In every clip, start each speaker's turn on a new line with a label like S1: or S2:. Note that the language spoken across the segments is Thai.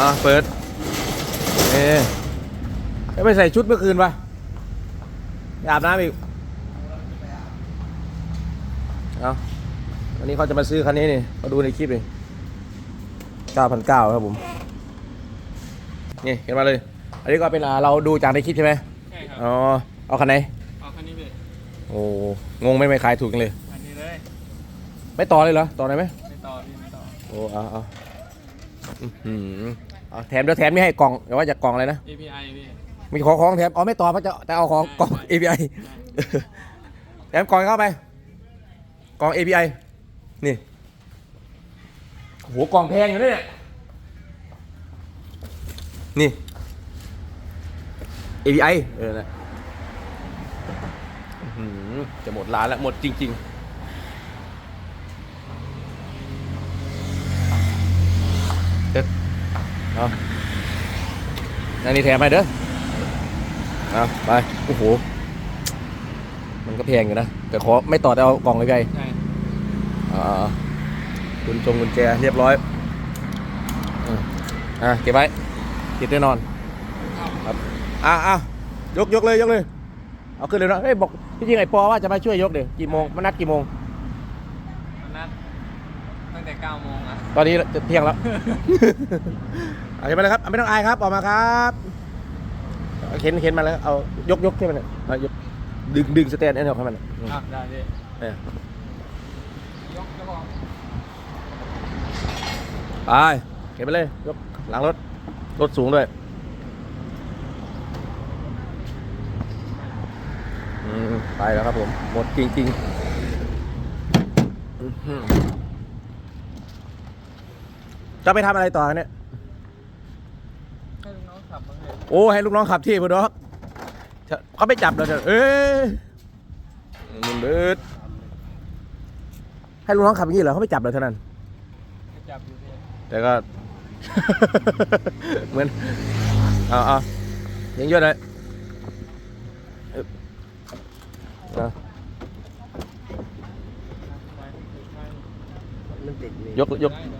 S1: อะเปิด เอ๊ะแล้วไม่ใส่ชุดเมื่อคืนปะไปอาบน้ำอีก เอาวันนี้เขาจะมาซื้อคันนี้นี่มาดูในคลิปนี่9,900ครับผม นี่เห็นมาเลย อันนี้ก็เป็นอ่าเราดูจากในคลิปใช่ไหม
S2: ใช่ครับ
S1: อ๋อ เอาคันไหน
S2: เอาคันนี้พี่
S1: โอ้ งงไหม่ไม่ขายถูกจังเลย
S2: อันนี้เลย
S1: ไม่ต่อเลยเหรอ ต่อได้ไหม
S2: ไม่ต่อพี่ไม่ต่อ
S1: โอ้เอาเอา อื้อหือเอาแถมเดี๋ยวแถมไม่ให้กล่องแต่ว่าจะกล่องอะไรนะ
S2: API พี่
S1: มีของของแถมอ๋อไม่ต่อเพราะจะแต่เอาของกล่อง API แถมกล่องเข้าไปกล่อง API นี่โอ้โหกล่องแพงอยู่เนี่ยนี่ API เออนะอื้อหือจะหมดร้านแล้วหมดจริง ๆ เด็ดเอาอันนี้แถมให้เด้อเอาไปโอ้โห มันก็แพงอยู่นะ แต่ขอไม่ต่อแต่เอากล่องเลยไกล
S2: ใช่
S1: อ่ากุญจงกุญแจเรียบร้อยอืมอะเก็บไว้ติดแน่นอนครับอะอะยกยกเลยยกเลย เอาขึ้นเลยเนาะเฮ้ยบอกที่จริงไอ้ปอว่าจะมาช่วยยกเดี๋ยวกี่โมงมันนัดกี่โมง
S2: มันนัดตั้ง แต่9โมงอะ
S1: ตอนนี้จะเที่ยงแล้ว เอาขึ้นมาเลยครับเอาไม่ต้องอายครับ ออกมาครับเอาเข็นเข็นมาแล้วเอายกยกขึ้นมาเลยเอายกดึงดึงสแตนด์อันนี้ออกให้มันอืม
S2: อะได้พี่
S1: เนี่ย
S2: ยกจะบอก
S1: ไปเข็นไปเลย ยกหลังรถ รถสูงด้วยอืมไปแล้วครับผม หมดจริงๆอื้อหือ จะไปทำอะไรต่อเนี่ย
S2: ให้ลูกน้องขับบ้างเลย
S1: โอ้ ให้ลูกน้องขับที่พุ่นเนาะจะเขาไม่จับเราจะเอ้ยมันเบิดให้ลูกน้องขับอย่างนี้เหรอเขาไม่จับเราเท่านั้น
S2: ให้จับอยู่พี่
S1: แต่ก็ เหมือนเอาเอายังเยอะเลยอึ๊บเอายกยกสุดท้ายอื้อไปเลยอื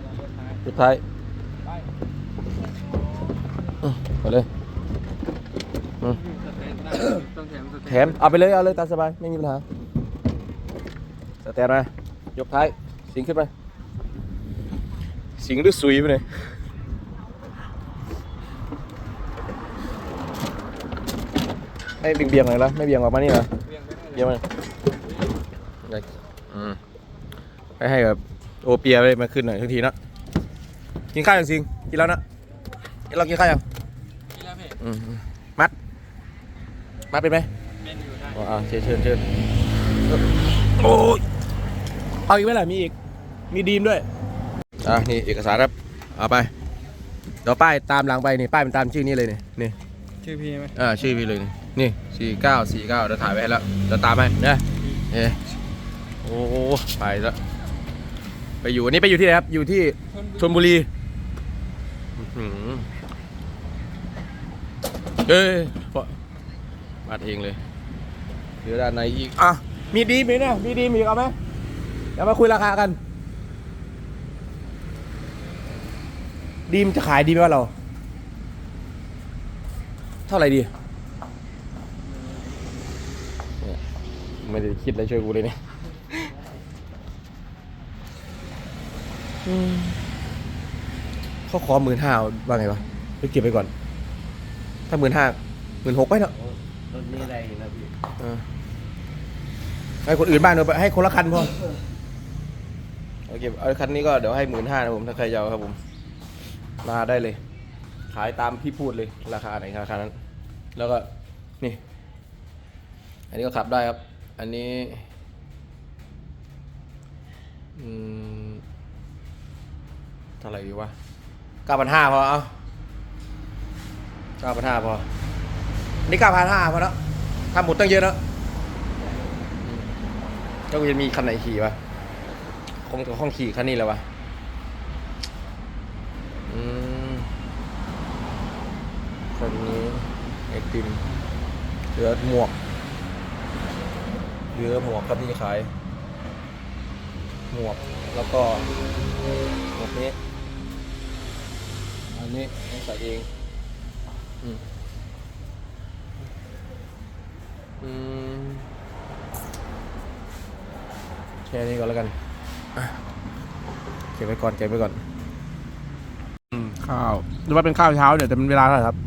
S1: ม
S2: ต้องแถมสเตน
S1: แถมเอาไปเลยเอาเลยตามสบายไม่มีปัญหาสแตนมายกท้าย สิงขึ้นไปสิงหรือสุยไปเลยไม่เบี่ยงเบี่ยงๆหน่อยละไม่เบี่ยงออกมานี่เหรอ
S2: เบี่ยงไปได้
S1: เบี่ยงมาได้อืมให้ให้แบบโอเปียไปมาขึ้นหน่อยทันทีนะ กินข้าวยังสิงกินแล้วนะเรากินข้าวยัง
S2: นี่แล้วพี่
S1: อืมอืมมัด มัดเป็นไหม
S2: เป็นอยู่ได้
S1: อ๋ออ่าเชิญเชิญเชิญโอ้ยเอาอีกไหมล่ะมีอีก มีดีมด้วยอะนี่เอกสารครับเอาไปเดี๋ยวป้ายตามหลังไปนี่ป้ายมันตามชื่อนี้เลยนี่นี่
S2: ชื่อพี่ไหม
S1: อ่าชื่อพี่เลยนี่นี่สี่เก้าสี่เก้าเดี๋ยวถ่ายไว้ให้แล้วเดี๋ยวตามให้นะเอ๊โอ้ไปแล้วไปอยู่อันนี้ไปอยู่ที่ไหนครับอยู่ที่ชลบุรีอื้อหือ เอ้ยปะมาเองเลยเดี๋ยวด้านในอีก อะ มีดีมีเนี่ยมีดีมีอีกเอาไหมเดี๋ยวมาคุยราคากัน ดีมจะขายดีไหมวะเรา เท่าไหร่ดีเนี่ยไม่ได้คิดอะไรช่วยกูเลยเนี่ยอืม เขาขอหมื่นห้าว่าไงวะไปเก็บไปก่อน ถ้าหมื่นห้าหมื่นหกไปเนาะ
S3: รถนี้อะไรนะพี่
S1: เออให้คนอื่นบ้างเดี๋ยวให้คนละคันพอโอเคเอาคันนี้ก็เดี๋ยวให้หมื่นห้านะผมถ้าใครจะเอาครับผมมาได้เลย ขายตามพี่พูดเลยราคาไหนราคานั้น แล้วก็นี่ อันนี้ก็ขับได้ครับ อันนี้อืมเท่าไหร่ดีวะเก้าพันห้าพอ เอาเก้าพันห้าพอ นี่เก้าพันห้าพอแล้วทำหมดตั้งเยอะแล้วก็จะมีคันไหนขี่วะคงจะห้องขี่คันนี้แล้ววะอืมคนนี้ไอติมเหลือหมวกเหลือหมวกครับที่จะขาย หมวกแล้วก็ นี้อันนี้ใส่เองอืมอืมแค่นี้ก่อนแล้วกันอะเก็บไว้ก่อนเก็บไว้ก่อน
S3: ข้าวหรือว่าเป็นข้าวเช้าเดี๋ยวแต่เป็นเวลาเท่าไหร่ครับ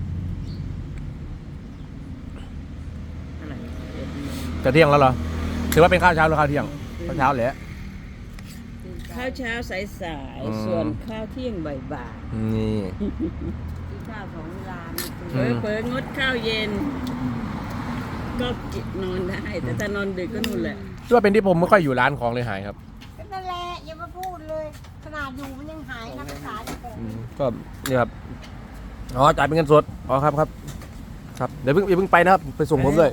S3: จะเที่ยงแล้วเหรอถือว่าเป็นข้าวเช้าหรือข้าวเที่ยงข้าวเช้าแหละ
S4: ข้าวเช้าสายสาย
S3: อืม
S4: ส่วนข้าวเที่ยงบ่าย
S1: นี่
S4: ๆที่ข้าวของเวลา
S1: อื
S4: ไม่เปิ
S1: ม
S4: ดเปิดงดข้าวเย็น ก็กินนอนได้ แต่ถ้านอนดึกก็นู่นแหละ
S1: คิดว่าเป็นที่ผมไม่ค่อยอยู่ร้านของเลยหายครับ
S5: ก็นั่นแหละอย่ามาพูดเลย ขนาดอยู่มันยังหายนักศึกษาอยู่แต่
S1: อืมก็นี่ครับอ๋อจ่ายเป็นเงินสดอ๋อครับครับครับเดี๋ยวเพิ่งอย่าเพิ่งไปนะครับไปส่งผมด้วย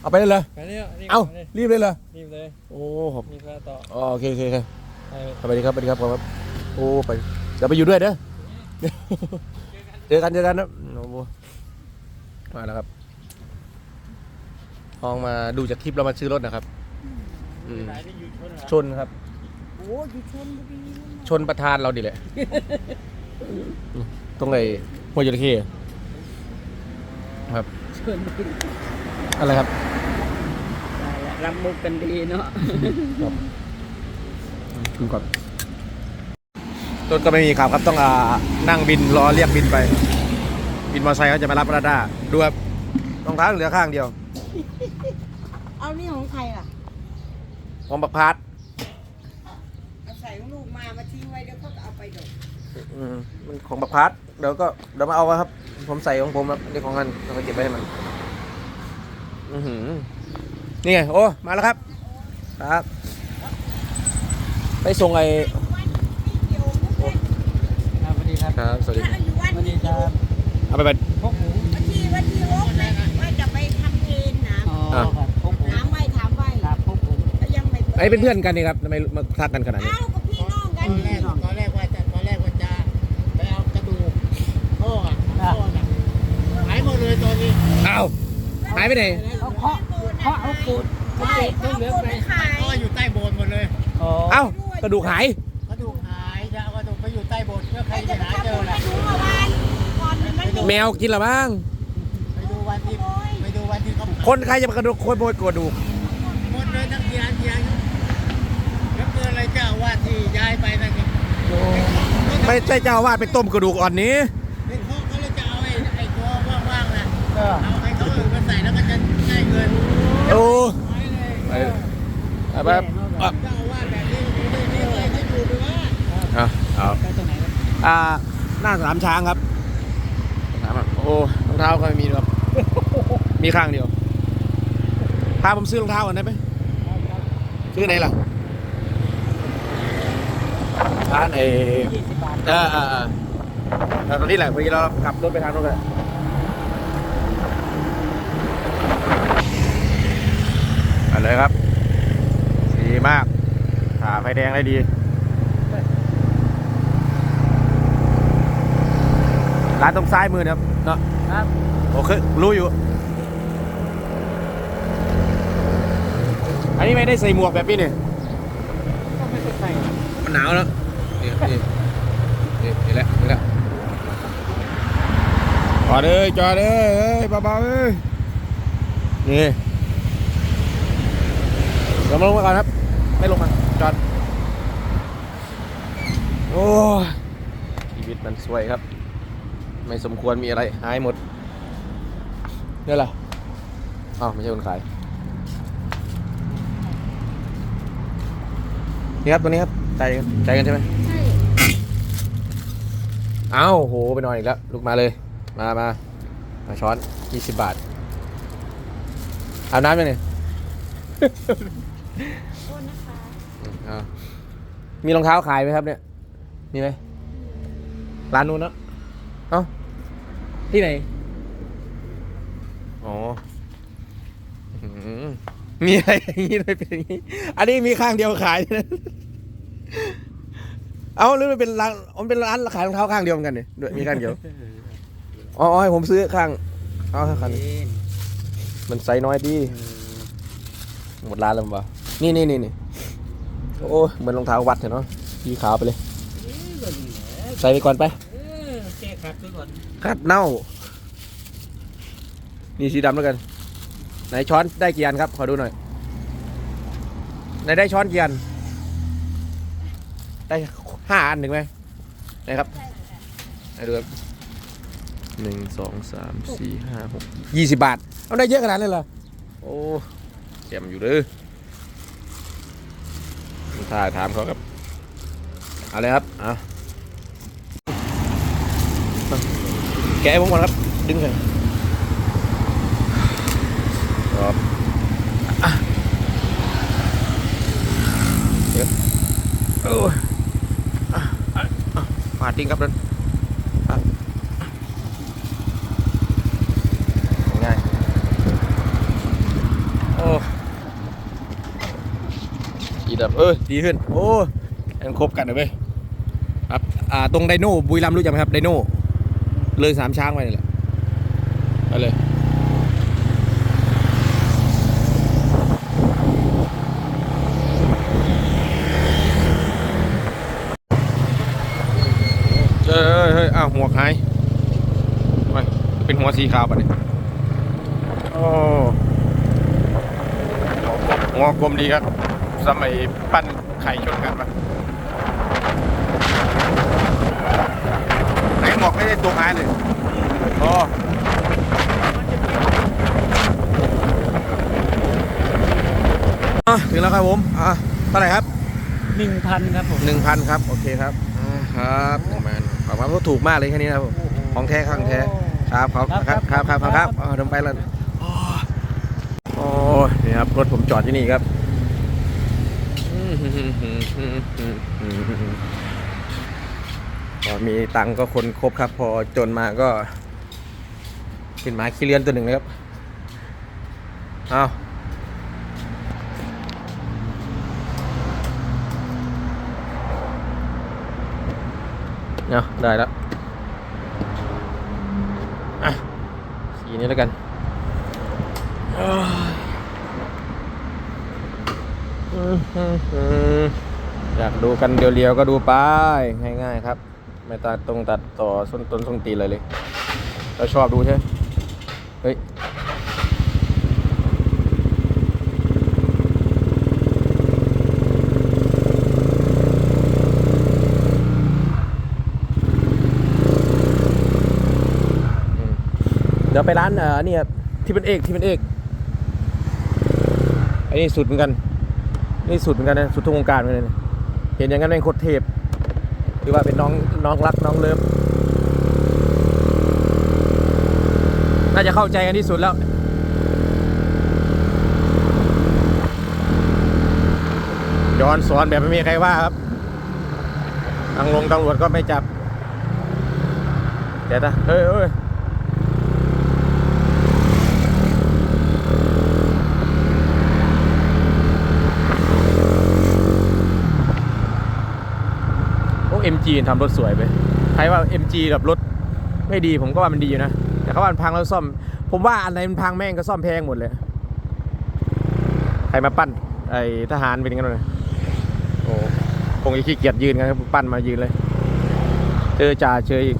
S1: เอาไปเลยเหรอ
S2: ไปเนี่ยรีบ
S1: เอ้า
S2: ไปเลย
S1: รีบเลยเหรอ
S2: รีบเลย
S1: โอ้ขอบ
S2: มีเพื่อต่อ
S1: อ๋อโอเคโอเคโอเค
S2: ไป
S1: สวัสดีครับสวัสดีครับครับ โอ้ไปเดี๋ยวไปอยู่ด้วยเด้อเจอกันเจอกันนะโอ้โหมาแล้วครับลองมาดูจากคลิปเรามาซื้อรถนะครับอืม
S2: ไหนที่อยู่ชนเหรอ
S1: ชนครับ
S5: โอ้ยอยู่ชนบุรีนั่นน่ะ
S1: ชนประธานเราดิแหละ ตรงไอ้หัวจระเข้ครับ
S4: ชวนกิน
S1: อะไรครับ
S4: ตายละรับมุกกันดีเนาะ
S1: ครับ ดูก่อนรถก็ไม่มีขับครับต้องอ่านั่งบินรอเรียกบินไป บินมอเตอร์ไซค์เขาจะมารับราดาดูครับรองเท้าเหลือข้างเดียว
S5: เอานี่ของใครล่ะ
S1: ของบักพาร์ท
S5: เอาใส่ของลูกมามาทิ้งไว้เดี๋ยวเขาก็เอาไปดอก
S1: อืมมันของบักพาร์ทเดี๋ยวก็เดี๋ยวมาเอาครับ ผมใส่ของผมครับนี่ของมันเราก็เก็บไว้ให้มันอือหือนี่ไงโอ้มาแล้วครับ ครับ ไปส่งไอ้
S2: ครับสวัสดีครับ
S1: ครับ สวัสดี
S5: ถ้าอยู่วั
S2: ส
S5: น
S2: วัสดี
S5: นี้
S2: ครับ
S1: เอาไปไป
S2: พกหมู
S5: วันที่วันที่หกนะว่าจะไปทำเพลนนะ
S2: อ๋อครับพกหมู
S5: ถามไว้ถามไว้
S2: ครับพกหมู
S5: ก็ยังไม่ปิด
S1: ไอ้เป็นเพื่อนกันนี่ครับทำไมมาทักกันขนาดนี้
S5: เอ้ากับพี่น้องกัน
S6: ตอนแรกตอนแรกว่าจะตอนแรกว่าจะไปเอากระดูกพ่ออะพ่อน่ะหายหมดเลยตอนนี้
S1: อ้าว หายไปไหน
S5: เขาเคาะเคาะเอาปูดใช่เขาเอาปูดไปขาย
S6: พ่ออยู่ใต้โบสถ์หมดเลย
S2: อ๋อ
S1: เอ้า กระดูกหาย
S6: กระดูกหายจะเอากระดูกไปอยู่ใต้โบสถ์เพื่อใคร
S5: ไอ้
S6: จะ
S5: จะไป
S6: หาเจอ
S5: ทำบุญ
S6: ล่ะ
S5: ไปดูเมื่อวานก่อนมันอยู่
S1: แมวกินเหรือบ้าง
S6: ไปดูวันที่ไปดูวันที่เขาเผา
S1: คนใครจะมากระดูกคนโมยกระดูก
S6: หมดเลยทั้งเทียนเทียนแล้วเกิดอะไรเจ้าอาว่าสที่ย้ายไปนั่นเอง
S1: ไม่ใช่เจ้าอาวาดไปต้มกระดูกอ่อนนี้
S6: เป็นเขาเขาเลยจะเอาไอ้ไอ้ตัวว่างๆน่ะ
S2: ก็
S6: เอาให้เขาอื่นมาใส่แล้วก็จะได้เงิน
S1: โอ้
S6: ไว้เลย
S1: ไปไป อ่าหน้าสนามช้างครับสนามอะโอ้รองเท้าก็ไม่มีครับ มีข้างเดียวพาผมซื้อรองเท้าก่อนได้ไหมซื้อไหนล่ะร้านเอ
S2: ยี่สิบบาท
S1: เออเออเออเออตอนนี้แหละพอดีเรากลับรถไปทางรถกันไปเลยครับดีมากผ่าไฟแดงได้ดี ร้านตรงซ้ายมือนะครับเนาะ
S2: ครับ
S1: โอเครู้อยู่ อันนี้ไม่ได้ใส่หมวกแบบนี้เนี่ย
S2: ก็ไม่ต้องใส่
S1: มันหนาวแล้วนี่นี่นี่นี่แหละนี่แหละจอดเลยจอดเลยเฮ้ยเบาๆเอ้ยนี่ลงมาลงมาก่อนครับ ไม่ลงมาจอด โอ้ยชีวิตมันสวยครับ ไม่สมควรมีอะไรหายหมดนี่แหละอ้าวไม่ใช่คนขาย นี่ครับตัวนี้ครับใจายกันใจายกันใช่ไหม
S5: ใช่
S1: เอ้าโหไปนอนอีกแล้วลุกมาเลย มามามาช้อนยี่สิบบาทอาบน้ำยังเนี่ย
S5: โทษนะคะ
S1: อ่ามีรองเท้าขายไหมครับเนี่ย มีไหมร้านนู้นเนอะเอ้า ที่ไหน อ๋ออื้อหือมีอะไรอย่างนี้เลยเป็นอย่างนี้ อันนี้มีข้างเดียวขายนะ เอาหรือมันเป็นร้านมันเป็นร้านขายรองเท้าข้างเดียวเหมือนกันเนี่ยด้วยมีข้างเดียว อ๋ออ๋อให้ผมซื้อข้างเอาข้างนี้มันไซส์น้อยดี หมดร้านแล้วมั้งวะนี่นี่นี่นี่โอ้เหมือนรองเท้าวัดเถอะเนาะสีขาวไปเลย ใส่ไปก่อนไป
S2: เออแจก
S6: กัดด้วยก่อน
S1: กัดเน่า นี่สีดำแล้วกัน ไหนช้อนได้กี่อันครับ ขอดูหน่อย ไหนได้ช้อนกี่อัน ได้ห้าอันถึงไหมไหนครับไหนดูครับหนึ่งสองสามสี่ห้าหกยี่สิบบาท เอาได้เยอะขนาดนั้นเลยเหรอ โอ้เจ็มอยู่เด้อถ้าถามเขาครับ เอาเลยครับ เอา แกะให้ผมก่อนครับ ดึงเลยครับอะเดี๋ยวโอ้ยอะอะอะปาดทิ้งครับนั่นอะง่ายโอ้ดีดับเออดีขึ้น โอ้ยังครบกันเลยเว้ยครับ อ่า ตรงไดโน่บุรีรัมย์รู้จักไหมครับ ไดโน่ เลยสามช้างไปนี่แหละไปเลยเอ้ยเฮ้ยอ้าวหัวหายโอ้ยเป็นหัวสีขาวปะเนี่ยโอ้หัวกลมดีครับ สมัยปั้นไข่ชนกันปะ ไหนหมอกไม่ได้ตัวหายเลยโอ้อะถึงแล้วครับผม อะเท่าไหร่ครับ
S6: หนึ่งพันครับผม
S1: หนึ่งพันครับ โอเคครับอ่าครับหนึ่งพันขอบคุณครับถูกมากเลยแค่นี้นะครับผมของแท้ของแท้ ครับขอบครับครับครับครับครับเอาเดินไปแล้วโอ้โอ้นี่ครับ รถผมจอดที่นี่ครับ พอมีตังก็คนครบครับ พอจนมาก็ขึ้นหมาขี้เลื่อนตัวหนึ่งเลยครับ เอาเนาะได้แล้วอะสีนี้แล้วกันอยอืมอืมอืมอยากดูกันเดียวๆก็ดูไป ง่ายๆครับ ไม่ตัดตรงตัดต่อส้นต้นส้นตีนอะไรเลย เราชอบดูใช่เฮ้ยเดี๋ยวไปร้านเอ่อนี่ที่เป็นเอกที่เป็นเอกไอ้นี่สุดเหมือนกัน นี่สุดเหมือนกันนะสุดทุกวงการเลยนะเห็นอย่างนั้นเป็นโคตรเทพ รือว่าเป็นน้องน้องรักน้องเลิฟน่าจะเข้าใจกันที่สุดแล้วย้อนสอนแบบไม่มีใครว่าครับทางลงตำรวจก็ไม่จับ เดี๋ยวนะเฮ้ยเฮ้ย โอ้ MG ทำรถสวยไปใครว่า MG แบบรถไม่ดีผมก็ว่ามันดีอยู่นะ แต่เขาว่ามันพังแล้วซ่อม ผมว่าอันไหนมันพังแม่งก็ซ่อมแพงหมดเลย ใครมาปั้นไอ้ทหารเป็นกันเลยโอ้คงจะขี้เกียจยืนกันปั้นมายืนเลย เจอจ่าเจออีก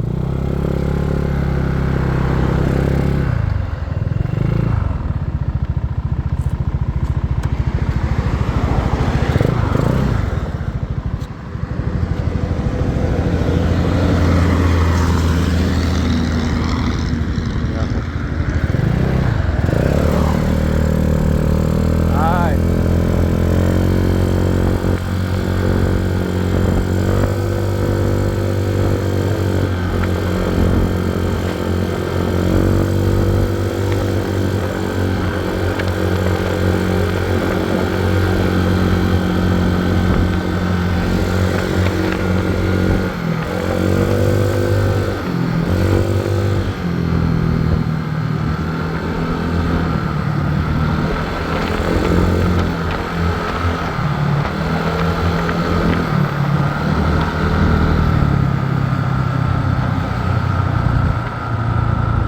S1: ใช่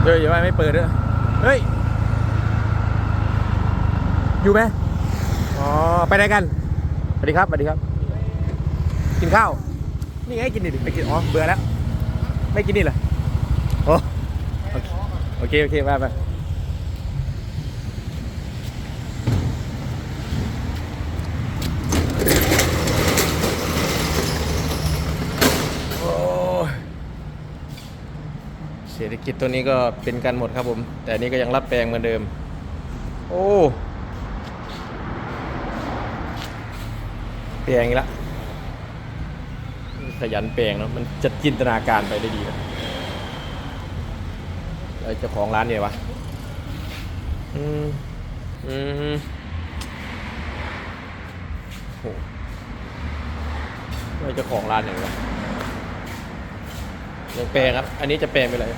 S1: เฮ้ย อย่าว่าไม่เปิดด้วยเฮ้ย อยู่ไหมอ๋อ ไปไหนกันสวัสดีครับสวัสดีครับ กินข้าว นี่ไงกินดิไปกิน อ๋อ เบื่อแล้ว ไม่กินนี่เหรอโอ้โอเค โอเคไปไปโอ้ยเศ รษฐกิจตัวนี้ก็เป็นกันหมดครับผม แต่นี้ก็ยังรับแปลงเหมือนเดิม โอ้แปลงอีกละขยันแปลงเนาะมันจะจินตนาการไปได้ดีนะแล้วเจ้าของร้านเนี่ยวะอืมอืมโหแล้วเจ้าของร้านเนี่ยวะยังแปลงครับ อันนี้จะแปลงไปเลย